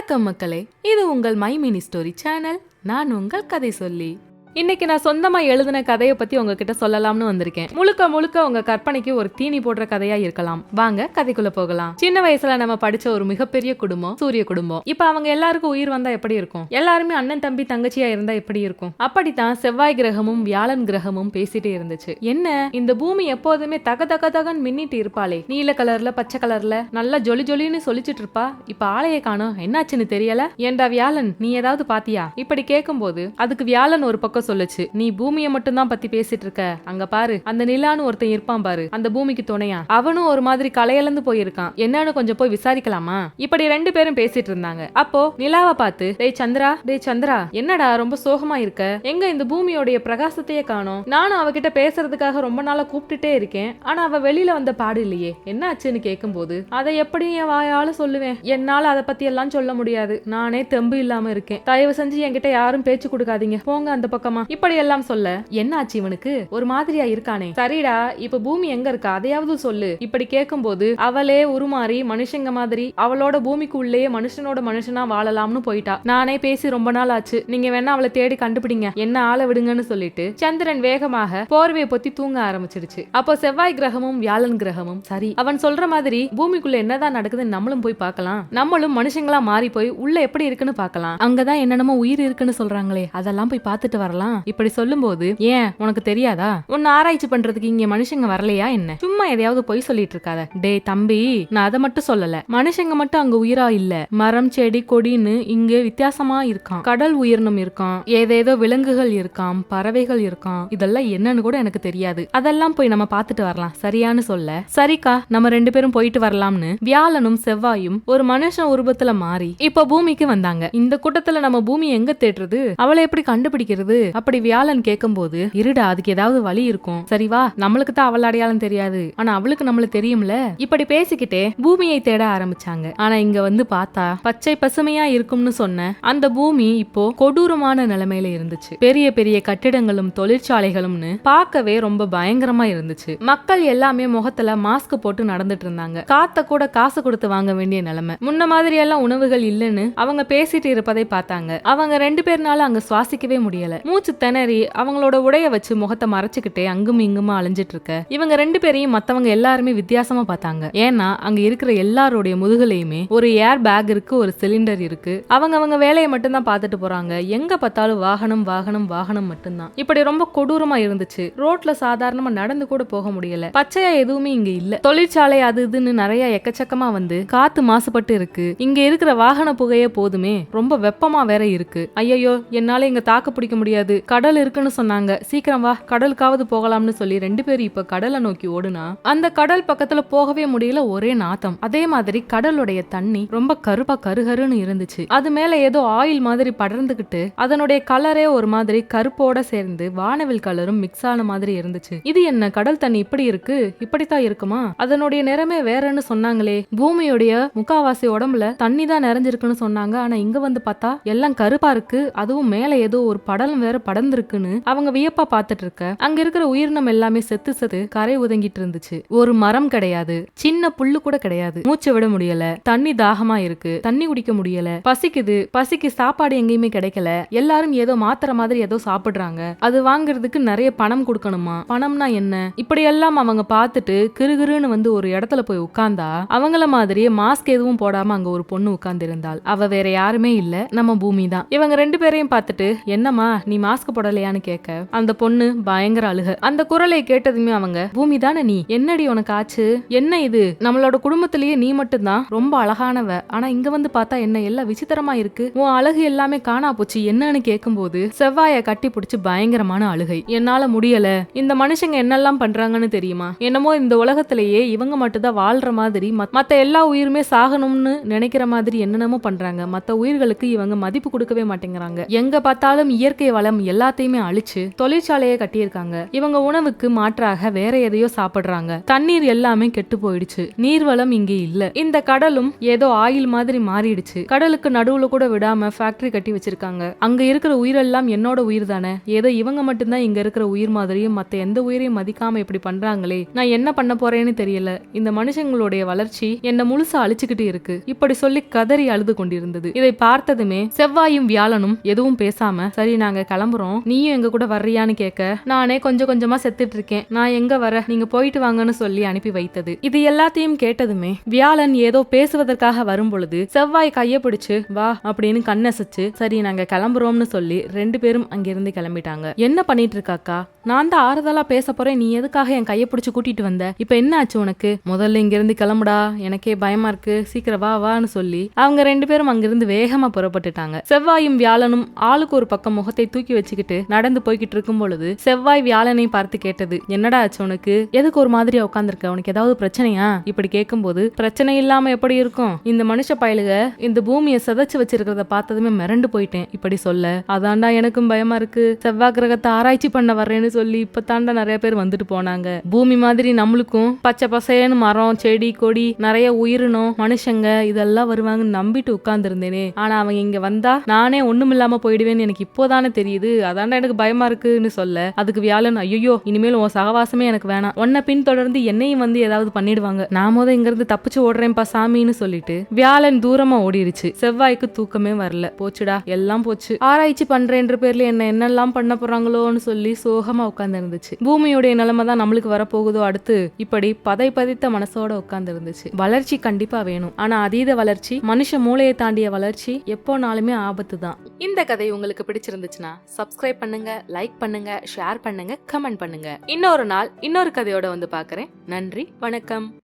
வணக்கம் மக்களே இது உங்கள் மை மினி ஸ்டோரி சேனல். நான் உங்கள் கதை சொல்லி. இன்னைக்கு நான் சொந்தமா எழுதின கதையை பத்தி உங்ககிட்ட சொல்லலாம்னு வந்திருக்கேன். முழுக்க முழுக்க உங்க கற்பனைக்கு ஒரு தீனி போடுற கதையா இருக்கலாம். வாங்க கதைக்குள்ள போகலாம். சின்ன வயசுல நம்ம படிச்ச ஒரு மிகப்பெரிய குடும்பம் சூரிய குடும்பம். இப்ப அவங்க எல்லாருக்கும் உயிர் வந்தா எப்படி இருக்கும்? எல்லாருமே அண்ணன் தம்பி தங்கச்சியா இருந்தா எப்படி இருக்கும்? அப்படித்தான் செவ்வாய் கிரகமும் வியாழன் கிரகமும் பேசிட்டே இருந்துச்சு. என்ன? இந்த பூமி எப்போதுமே தக தக தகன் மின்னிட்டு இருப்பாளே. நீல கலர்ல பச்சை கலர்ல நல்லா ஜொலி ஜொலின்னு சொல்லிச்சிட்டு இருப்பா. இப்ப ஆளைய காணோம். என்னாச்சுன்னு தெரியல? ஏண்டா வியாழன் நீ ஏதாவது பாத்தியா? இப்படி கேட்கும்போது அதுக்கு வியாழன் ஒரு பக்கம் சொல்லுச்சு நீ பூமியை மட்டும்தான் பத்தி பேசிட்டு இருக்க. அங்க பாரு அந்த நிலான்னு ஒருத்தன் இருப்பான் பாரு. அந்த பூமிக்கு துணையா? அவனும் ஒரு மாதிரி கலையலந்து போயிருக்கான். என்னன்னு கொஞ்சம் போய் விசாரிக்கலாமா? இப்படி ரெண்டு பேரும் பேசிட்டு இருந்தாங்க. அப்போ நிலாவை பார்த்து டேய் சந்திரா டேய் சந்திரா என்னடா ரொம்ப சோகமா இருக்க? எங்க இந்த பூமியோடைய பிரகாசத்தையே காணோம்? நானும் அவகிட்ட பேசுறதுக்காக ரொம்ப நாளா கூப்பிட்டுட்டே இருக்கேன். ஆனா அவ வெளியில வந்த பாடு இல்லையே. என்ன ஆச்சுன்னு கேட்கும்போது அதை எப்படி என் வாயால சொல்லுவேன். என்னால அதை பத்தி எல்லாம் சொல்ல முடியாது. நானே தெம்பு இல்லாம இருக்கேன். தயவு செஞ்சு என்கிட்ட யாரும் பேச்சு கொடுக்காதீங்க. போங்க அந்த பக்கம். இப்படி எல்லாம் சொல்ல என்ன ஆச்சு இவனுக்கு? ஒரு மாதிரியா இருக்கானே. சரிடா இப்ப பூமி எங்க இருக்கா? அதையாவது சொல்லு. இப்படி கேட்கும்போது அவளே உருமாறி மனுஷங்க மாதிரி அவளோட பூமிக்கு உள்ளேயே மனுஷனோட மனுஷனா வாழலாம்னு போயிட்டா. நானே பேசி ரொம்ப நாள் ஆச்சு. நீங்க வேணா அவளை தேடி கண்டுபிடிங்க. என்ன ஆள விடுங்கன்னு சொல்லிட்டு சந்திரன் வேகமாக போர்வையை பொத்தி தூங்க ஆரம்பிச்சிருச்சு. அப்போ செவ்வாய் கிரகமும் வியாழன் கிரகமும் சரி அவன் சொல்ற மாதிரி பூமிக்குள்ள என்னதான் நடக்குதுன்னு நம்மளும் போய் பார்க்கலாம். நம்மளும் மனுஷங்களா மாறி போய் உள்ள எப்படி இருக்குன்னு பார்க்கலாம். அங்கதான் என்னென்னமோ உயிர் இருக்குன்னு சொல்றாங்களே அதெல்லாம் போய் பார்த்துட்டு வரலாம். இப்படி சொல்லும்போது ஏன்? உனக்கு தெரியாதா? உன்னை ஆராய்ச்சி பண்றதுக்கு இங்க மனுஷங்க வரலையா என்ன? சும்மா எதையாவது பொய் சொல்லிட்டு இருக்காத டே தம்பி நான் அதை மட்டும் சொல்லல. மனுஷங்க மட்டும் அங்க உயிரா இல்ல. மரம் செடி கொடின்னு இங்க வித்தியாசமா இருக்கான் கடல் உயிரினம் இருக்கான் ஏதேதோ விலங்குகள் இருக்காம். பறவைகள் இருக்கான் இதெல்லாம் என்னன்னு கூட எனக்கு தெரியாது. அதெல்லாம் போய் நம்ம பாத்துட்டு வரலாம். சரியான்னு சொல்ல. சரிக்கா நம்ம ரெண்டு பேரும் போயிட்டு வரலாம்னு வியாழனும் செவ்வாயும் ஒரு மனுஷன் உருவத்துல மாறி இப்ப பூமிக்கு வந்தாங்க. இந்த கூட்டத்துல நம்ம பூமி எங்க தேடுறது? அவளை எப்படி கண்டுபிடிக்கிறது? அப்படி வியாழன் கேட்கும்போது இருடா அதுக்கு ஏதாவது வழி இருக்கும். சரி வா நம்மளுக்கு தான் அவள் அடையாளம் தெரியாது. ஆனா அவளுக்கு நம்மளுக்கு தெரியும்ல? இப்படி பேசிக்கிட்டே பூமியை தேட ஆரம்பிச்சாங்க. ஆனா இங்க வந்து பார்த்தா பச்சை பசுமையா இருக்கும்னு சொன்ன அந்த பூமி இப்போ கொடூரமான நிலைமையில இருந்துச்சு. பெரிய பெரிய கட்டிடங்களும் தொழிற்சாலைகளும்னு பார்க்கவே ரொம்ப பயங்கரமா இருந்துச்சு. மக்கள் எல்லாமே முகத்துல மாஸ்க் போட்டு நடந்துட்டு இருந்தாங்க. காத்த கூட காசு கொடுத்து வாங்க வேண்டிய நிலைமை. முன்ன மாதிரி எல்லாம் உணவுகள் இல்லைன்னு அவங்க பேசிட்டு இருப்பதை பார்த்தாங்க. அவங்க ரெண்டு பேர்னால அங்க சுவாசிக்கவே முடியல. மூச்சு திணறி அவங்களோட உடைய வச்சு முகத்தை மறைச்சிக்கிட்டே அங்கும் இங்குமா அலைஞ்சிட்டு இருக்க இவங்க ரெண்டு பேரையும் மத்தவங்க எல்லாருமே வித்தியாசமா பார்த்தாங்க. ஏன்னா அங்க இருக்கிற எல்லாருடைய முதுகுலையுமே ஒரு ஏர் பேக் இருக்கு ஒரு சிலிண்டர் இருக்கு. அவங்க அவங்க வேலையை மட்டும்தான் பார்த்துட்டு போறாங்க. எங்க பார்த்தாலும் வாகனம் வாகனம் வாகனம் மட்டும்தான். இப்படி ரொம்ப கொடூரமா இருந்துச்சு. ரோட்ல சாதாரணமா நடந்து கூட போக முடியல. பச்சையா எதுவுமே இங்க இல்ல. தொழிற்சாலை அது இதுன்னு நிறைய எக்கச்சக்கமா வந்து காத்து மாசுபட்டு இருக்கு. இங்க இருக்கிற வாகன புகையே போதுமே. ரொம்ப வெப்பமா வேற இருக்கு. ஐயையோ என்னால இங்க தாக்கு பிடிக்க முடியாது. கடல் இருக்குன்னு சொன்னாங்க. சீக்கிரம் வா கடலுக்காவது போகலாம்னு சொல்லி ரெண்டு பேரும் இப்ப கடலை நோக்கி ஓடுனா அந்த கடல் பக்கத்துல போகவே முடியல ஒரே நாத்தம். அதே மாதிரி கடலுடைய தண்ணி ரொம்ப கருப்பா கருகருன்னு இருந்துச்சு. அது மேல ஏதோ ஆயில் மாதிரி படர்ந்துகிட்டு அதனுடைய கலரே ஒரு மாதிரி கருப்போட சேர்ந்து வானவில் கலரும் மிக்ஸ் ஆன மாதிரி இருந்துச்சு. இது என்ன கடல் தண்ணி இப்படி இருக்கு? இப்படித்தான் இருக்குமா? அதனுடைய நிறமே வேறன்னு சொன்னாங்களே. பூமியுடைய முக்காவாசி உடம்புல தண்ணி தான் நிறைஞ்சிருக்குன்னு சொன்னாங்க. ஆனா இங்க வந்து பார்த்தா எல்லாம் கருப்பா இருக்கு. அதுவும் மேல ஏதோ ஒரு படலம் வேற படர்ந்திருக்குன்னு அவங்க வியப்பா பார்த்துட்டு இருக்க அங்க இருக்கிற உயிரினம் எல்லாமே செத்து செத்து கரை உதங்கிட்டு இருந்துச்சு ஒரு மரம் கிடையாது. சின்ன புல்லு கூட கிடையாது. மூச்சு விட முடியல. தண்ணி தாகமா இருக்கு. தண்ணி குடிக்க முடியல. பசிக்குது. பசிக்கு சாப்பாடு எங்கேயுமே கிடைக்கல. எல்லாரும் ஏதோ மாத்திர மாதிரி ஏதோ சாப்பிடுறாங்க. அது வாங்குறதுக்கு நிறைய பணம் கொடுக்கணுமா? பணம்னா என்ன? இப்படி எல்லாம் அவங்க பார்த்துட்டு கிருகிருன்னு வந்து ஒரு இடத்துல போய் உட்கார்ந்தா அவங்கள மாதிரியே மாஸ்க் எதுவும் போடாம அங்க ஒரு பொண்ணு உட்கார்ந்து இருந்தாள் அவ வேற யாருமே இல்ல. நம்ம பூமி தான். இவங்க ரெண்டு பேரையும் பார்த்துட்டு என்னம்மா நீ மாஸ்க் போடலையான்னு கேட்க அந்த பொண்ணு பயங்கர அழுக. அந்த குரலை கேட்டதுமே அவங்க பூமி தானே நீ? என்னடி உனக்கு ஆச்சு? என்ன இது? நம்மளோட குடும்பத்திலேயே நீ மட்டும்தான்? ரொம்ப அழகானவ. ஆனா இங்க வந்து பார்த்தா என்ன எல்லாம் விசித்திரமா இருக்கு. உன் அழகு எல்லாமே காணா போச்சு. என்னன்னு கேட்கும்போது செவ்வாய கட்டி பிடிச்சு பயங்கரமான அழுகை. என்னால முடியல. இந்த மனுஷங்க என்னெல்லாம் பண்றாங்கன்னு தெரியுமா? என்னமோ இந்த உலகத்திலேயே இவங்க மட்டும்தான் வாழ்ற மாதிரி மத்- மத்த எல்லா உயிருமே சாகணும்னு நினைக்கிற மாதிரி என்னென்னமோ பண்றாங்க. மத்த உயிர்களுக்கு இவங்க மதிப்பு கொடுக்கவே மாட்டேங்கிறாங்க. எங்க பார்த்தாலும் இயற்கை வள நிலம் எல்லாத்தையுமே அழிச்சு தொழிற்சாலையை கட்டியிருக்காங்க. இவங்க உணவுக்கு மாற்றாக வேற எதையோ சாப்பிடுறாங்க. தண்ணீர் எல்லாமே கெட்டு போயிடுச்சு. நீர்வளம் இங்கே இல்ல. இந்த கடலும் ஏதோ ஆயில் மாதிரி மாறிடுச்சு. கடலுக்கு நடுவுல கூட விடாம ஃபேக்டரி கட்டி வச்சிருக்காங்க. அங்க இருக்கிற உயிரெல்லாம் என்னோட உயிர் தானே? ஏதோ இவங்க மட்டும்தான் இங்க இருக்கிற உயிர் மாதிரியும் மத்த எந்த உயிரையும் மதிக்காம இப்படி பண்றாங்களே? நான் என்ன பண்ண போறேன்னு தெரியல. இந்த மனுஷங்களுடைய வளர்ச்சி என்ன முழுசா அழிச்சுக்கிட்டு இருக்கு. இப்படி சொல்லி கதறி அழுது கொண்டிருந்தது. இதை பார்த்ததுமே செவ்வாயும் வியாழனும் எதுவும் பேசாம சரி நாங்க கிளம்புறோம். நீயும் எங்க கூட வர்றியான்னு கேட்க நானே கொஞ்சம் கொஞ்சமா செத்துட்டு இருக்கேன் நான் எங்க வர? நீங்க போயிட்டு வாங்கன்னு சொல்லி அனுப்பி வைத்தது. இது எல்லாத்தையும் கேட்டதுமே வியாழன் ஏதோ பேசுவதற்காக வரும் பொழுது செவ்வாய் கைய பிடிச்சு வா அப்படின்னு கண்ணசைச்சு சரி நாங்க கிளம்புறோம்னு சொல்லி ரெண்டு பேரும் அங்கிருந்து கிளம்பிட்டாங்க. என்ன பண்ணிட்டு இருக்காக்கா நான் தான் ஆறுதலா பேச போறேன். நீ எதுக்காக என் கைய பிடிச்சு கூட்டிட்டு வந்த? இப்ப என்ன ஆச்சு உனக்கு? முதல்ல இங்கிருந்து கிளம்புடா. எனக்கே பயமா இருக்கு. சீக்கிரம் வா வான்னு சொல்லி அவங்க ரெண்டு பேரும் அங்கிருந்து வேகமா புறப்பட்டுட்டாங்க. செவ்வாயும் வியாழனும் ஆளுக்கு ஒரு பக்கம் முகத்தை தூக்கி வச்சுக்கிட்டு நடந்து போய்கிட்டு இருக்கும் பொழுது செவ்வாய் வியாழனை பார்த்து கேட்டது என்னடா ஆச்சு உனக்கு? எதுக்கு ஒரு மாதிரியா உட்காந்துருக்க உனக்கு ஏதாவது பிரச்சனையா? இப்படி கேட்கும்போது பிரச்சனை இல்லாம எப்படி இருக்கும்? இந்த மனுஷ பயலுக இந்த பூமியை சிதைச்சு வச்சிருக்கிறத பார்த்ததுமே மிரண்டு போயிட்டேன். இப்படி சொல்ல அதாண்டா எனக்கும் பயமா இருக்கு. செவ்வாய் கிரகத்தை ஆராய்ச்சி பண்ண வர்றேன்னு சொல்லி இப்ப தாண்டா நிறைய பேர் வந்துட்டு போனாங்க. பூமி மாதிரி நம்மளுக்கும் பச்சை பசேன்னு மரம் செடி கொடி நிறைய உயிரினம் மனுஷங்க இதெல்லாம் வருவாங்கன்னு நம்பிட்டு உட்கார்ந்துருந்தேனே. ஆனா அவங்க இங்க வந்தா நானே ஒண்ணும் இல்லாம போயிடுவேன்னு எனக்கு இப்போதானே தெரியுது. அதான்டா எனக்கு பயமா இருக்குன்னு சொல்ல. அதுக்கு வியாழன் ஐயோ இனிமேல் உன் சகவாசமே எனக்கு வேணாம். உன்னை பின்தொடர்ந்து என்னையும் வந்து ஏதாவது பண்ணிடுவாங்க. நான் முத இங்கிருந்து தப்பிச்சு ஓடுறேன்ப்பா சாமின்னு சொல்லிட்டு வியாழன் தூரமா ஓடிடுச்சு செவ்வாய்க்கு தூக்கமே வரல. போச்சுடா எல்லாம் போச்சு. ஆராய்ச்சி பண்றேன்ற பேர்ல என்ன என்னெல்லாம் பண்ண போறாங்களோன்னு சொல்லி சோகமா உட்கார்ந்து இருந்துச்சு பூமியுடைய நிலைமை தான் நம்மளுக்கு வரப்போகுதோ அடுத்து இப்படி பதை பதித்த மனசோட உட்கார்ந்து இருந்துச்சு வளர்ச்சி கண்டிப்பா வேணும். ஆனா அதீத வளர்ச்சி மனுஷ மூளையை தாண்டிய வளர்ச்சி எப்போனாலுமே ஆபத்து தான் இந்த கதை உங்களுக்கு பிடிச்சிருந்துச்சுன்னா சப்ஸ்கிரைப் பண்ணுங்க லைக் பண்ணுங்க ஷேர் பண்ணுங்க கமெண்ட் பண்ணுங்க. இன்னொரு நாள் இன்னொரு கதையோட வந்து பாக்குறேன் நன்றி வணக்கம்.